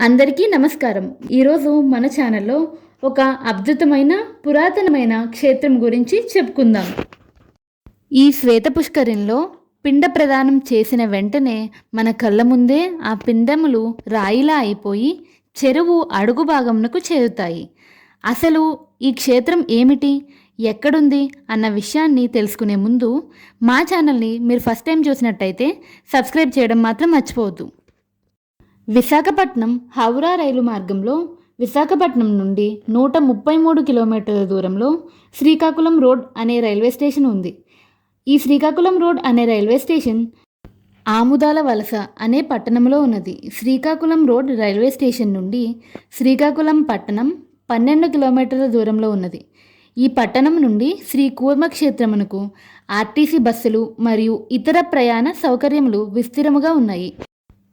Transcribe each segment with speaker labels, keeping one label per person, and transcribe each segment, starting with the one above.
Speaker 1: అందరికీ నమస్కారం. ఈరోజు మన ఛానల్లో ఒక అద్భుతమైన పురాతనమైన క్షేత్రం గురించి చెప్పుకుందాం. ఈ శ్వేత పుష్కరంలో పిండ ప్రదానం చేసిన వెంటనే మన కళ్ళ ముందే ఆ పిండములు రాయిలా అయిపోయి చెరువు అడుగు భాగమునకు చేరుతాయి. అసలు ఈ క్షేత్రం ఏమిటి? ఎక్కడుంది? అన్న విషయాన్ని తెలుసుకునే ముందు మా ఛానల్ని మీరు ఫస్ట్ టైం చూసినట్టయితే సబ్స్క్రైబ్ చేయడం మాత్రం మర్చిపోవద్దు. విశాఖపట్నం హౌరా రైలు మార్గంలో విశాఖపట్నం నుండి నూట ముప్పై మూడు కిలోమీటర్ల దూరంలో శ్రీకాకుళం రోడ్ అనే రైల్వే స్టేషన్ ఉంది. ఈ శ్రీకాకుళం రోడ్ అనే రైల్వే స్టేషన్ ఆముదాల వలస అనే పట్టణంలో ఉన్నది. శ్రీకాకుళం రోడ్ రైల్వే స్టేషన్ నుండి శ్రీకాకుళం పట్టణం పన్నెండు కిలోమీటర్ల దూరంలో ఉన్నది. ఈ పట్టణం నుండి శ్రీ కూర్మక్షేత్రమునకు ఆర్టీసీ బస్సులు మరియు ఇతర ప్రయాణ సౌకర్యములు విస్తీరముగా ఉన్నాయి.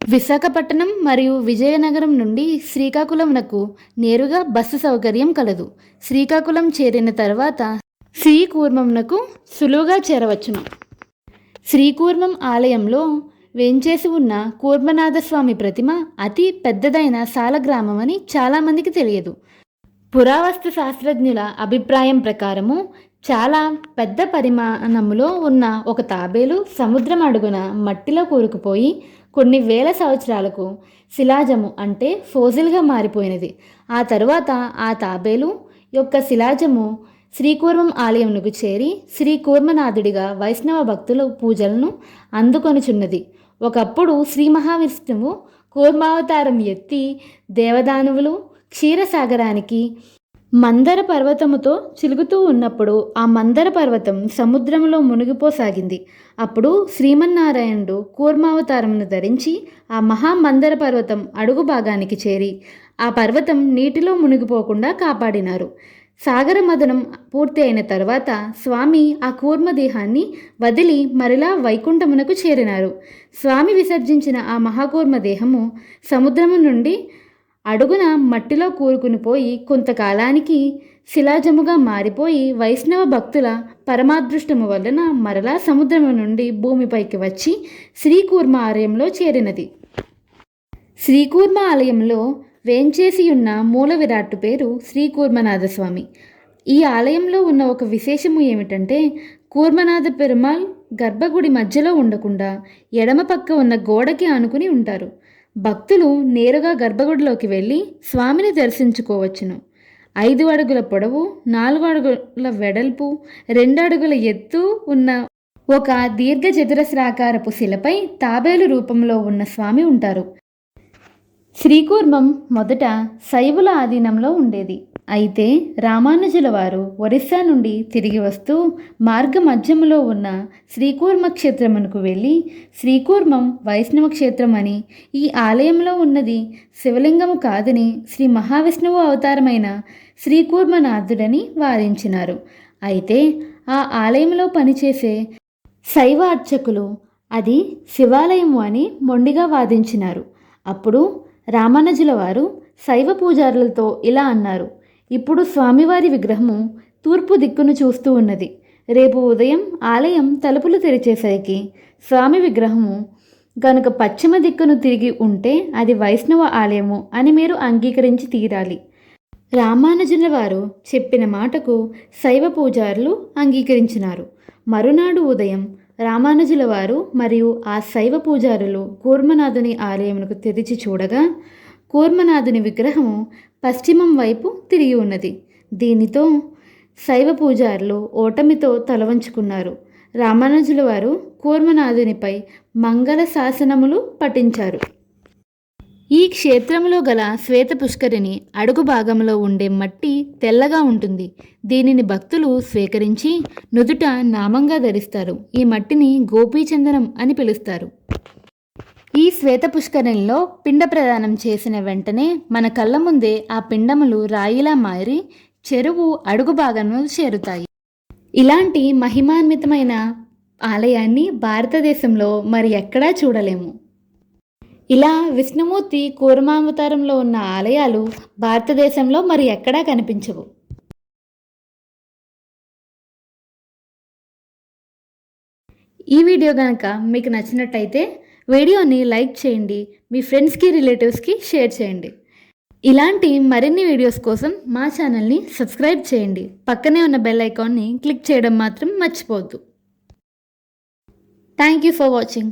Speaker 1: విశాఖపట్నం మరియు విజయనగరం నుండి శ్రీకాకుళంనకు నేరుగా బస్సు సౌకర్యం కలదు. శ్రీకాకుళం చేరిన తర్వాత శ్రీకూర్మంనకు సులువుగా చేరవచ్చును. శ్రీకూర్మం ఆలయంలో వేంచేసి ఉన్న కూర్మనాథస్వామి ప్రతిమ అతి పెద్దదైన సాలగ్రామం అని చాలామందికి తెలియదు. పురావస్తు శాస్త్రజ్ఞుల అభిప్రాయం ప్రకారము చాలా పెద్ద పరిమాణంలో ఉన్న ఒక తాబేలు సముద్రం అడుగున మట్టిలో కూరుకుపోయి కొన్ని వేల సంవత్సరాలకు శిలాజము అంటే ఫోజిల్గా మారిపోయినది. ఆ తరువాత ఆ తాబేలు యొక్క శిలాజము శ్రీకూర్మం ఆలయమునకు చేరి శ్రీ కూర్మనాథుడిగా వైష్ణవ భక్తుల పూజలను అందుకొనుచున్నది. ఒకప్పుడు శ్రీ మహావిష్ణువు కూర్మావతారం ఎత్తి దేవదానువులు క్షీరసాగరానికి మందర పర్వతముతో చిలుగుతూ ఉన్నప్పుడు ఆ మందర పర్వతం సముద్రంలో మునిగిపోసాగింది. అప్పుడు శ్రీమన్నారాయణుడు కూర్మావతారమును ధరించి ఆ మహామందర పర్వతం అడుగు భాగానికి చేరి ఆ పర్వతం నీటిలో మునిగిపోకుండా కాపాడినారు. సాగర మదనం పూర్తి అయిన తర్వాత స్వామి ఆ కూర్మదేహాన్ని వదిలి మరలా వైకుంఠమునకు చేరినారు. స్వామి విసర్జించిన ఆ మహాకూర్మదేహము సముద్రము నుండి అడుగున మట్టిలో కూరుకుని పోయి కొంతకాలానికి శిలాజముగా మారిపోయి వైష్ణవ భక్తుల పరమాదృష్టము వలన మరలా సముద్రము నుండి భూమిపైకి వచ్చి శ్రీకూర్మ ఆలయంలో చేరినది. శ్రీకూర్మ ఆలయంలో వేంచేసి ఉన్న మూల విరాట్టు పేరు శ్రీకూర్మనాథస్వామి. ఈ ఆలయంలో ఉన్న ఒక విశేషము ఏమిటంటే కూర్మనాథ పెరుమాల్ గర్భగుడి మధ్యలో ఉండకుండా ఎడమ పక్క ఉన్న గోడకి ఆనుకుని ఉంటారు. భక్తులు నేరుగా గర్భగుడిలోకి వెళ్ళి స్వామిని దర్శించుకోవచ్చును. ఐదు అడుగుల పొడవు నాలుగు అడుగుల వెడల్పు రెండు అడుగుల ఎత్తు ఉన్న ఒక దీర్ఘ చతురస్రాకారపు శిలపై తాబేలు రూపంలో ఉన్న స్వామి ఉంటారు. శ్రీకూర్మం మొదట శైవుల ఆధీనంలో ఉండేది. అయితే రామానుజుల వారు ఒరిస్సా నుండి తిరిగి వస్తూ మార్గ మధ్యములో ఉన్న శ్రీకూర్మ క్షేత్రమునకు వెళ్ళి శ్రీకూర్మం వైష్ణవ క్షేత్రం అని ఈ ఆలయంలో ఉన్నది శివలింగము కాదని శ్రీ మహావిష్ణువు అవతారమైన శ్రీకూర్మనాథుడని వాదించినారు అయితే ఆ ఆలయంలో పనిచేసే శైవ అర్చకులు అది శివాలయము అని మొండిగా వాదించినారు. అప్పుడు రామానుజుల వారు శైవ పూజారులతో ఇలా అన్నారు. ఇప్పుడు స్వామివారి విగ్రహము తూర్పు దిక్కును చూస్తూ ఉన్నది. రేపు ఉదయం ఆలయం తలుపులు తెరిచేసరికి స్వామి విగ్రహము గనుక పశ్చిమ దిక్కును తిరిగి ఉంటే అది వైష్ణవ ఆలయము అని మీరు అంగీకరించి తీరాలి. రామానుజుల వారు చెప్పిన మాటకు శైవ పూజారులు అంగీకరించినారు. మరునాడు ఉదయం రామానుజుల వారు మరియు ఆ శైవ పూజారులు కూర్మనాథుని ఆలయమునకు తెరిచి చూడగా కూర్మనాథుని విగ్రహము పశ్చిమం వైపు తిరిగి ఉన్నది. దీనితో శైవ పూజారులు ఓటమితో తలవంచుకున్నారు రామానుజుల వారు కూర్మనాథునిపై మంగళ శాసనములు పఠించారు. ఈ క్షేత్రంలో గల శ్వేత పుష్కరిణి అడుగు భాగంలో ఉండే మట్టి తెల్లగా ఉంటుంది. దీనిని భక్తులు స్వీకరించి నుదుట నామంగా ధరిస్తారు. ఈ మట్టిని గోపీచందనం అని పిలుస్తారు. ఈ శ్వేత పుష్కరిణిలో పిండ ప్రదానం చేసిన వెంటనే మన కళ్ళ ముందే ఆ పిండములు రాయిలా మారి చెరువు అడుగు భాగంలో చేరుతాయి. ఇలాంటి మహిమాన్వితమైన ఆలయాన్ని భారతదేశంలో మరి ఎక్కడా చూడలేము. ఇలా విష్ణుమూర్తి కూర్మావతారంలో ఉన్న ఆలయాలు భారతదేశంలో మరి ఎక్కడా కనిపించవు. ఈ వీడియో కనుక మీకు నచ్చినట్టయితే వీడియోని లైక్ చేయండి మీ ఫ్రెండ్స్కి రిలేటివ్స్కి షేర్ చేయండి. ఇలాంటి మరిన్ని వీడియోస్ కోసం మా ఛానల్ని సబ్స్క్రైబ్ చేయండి. పక్కనే ఉన్న బెల్ ఐకాన్ని క్లిక్ చేయడం మాత్రం మర్చిపోవద్దు. Thank you for watching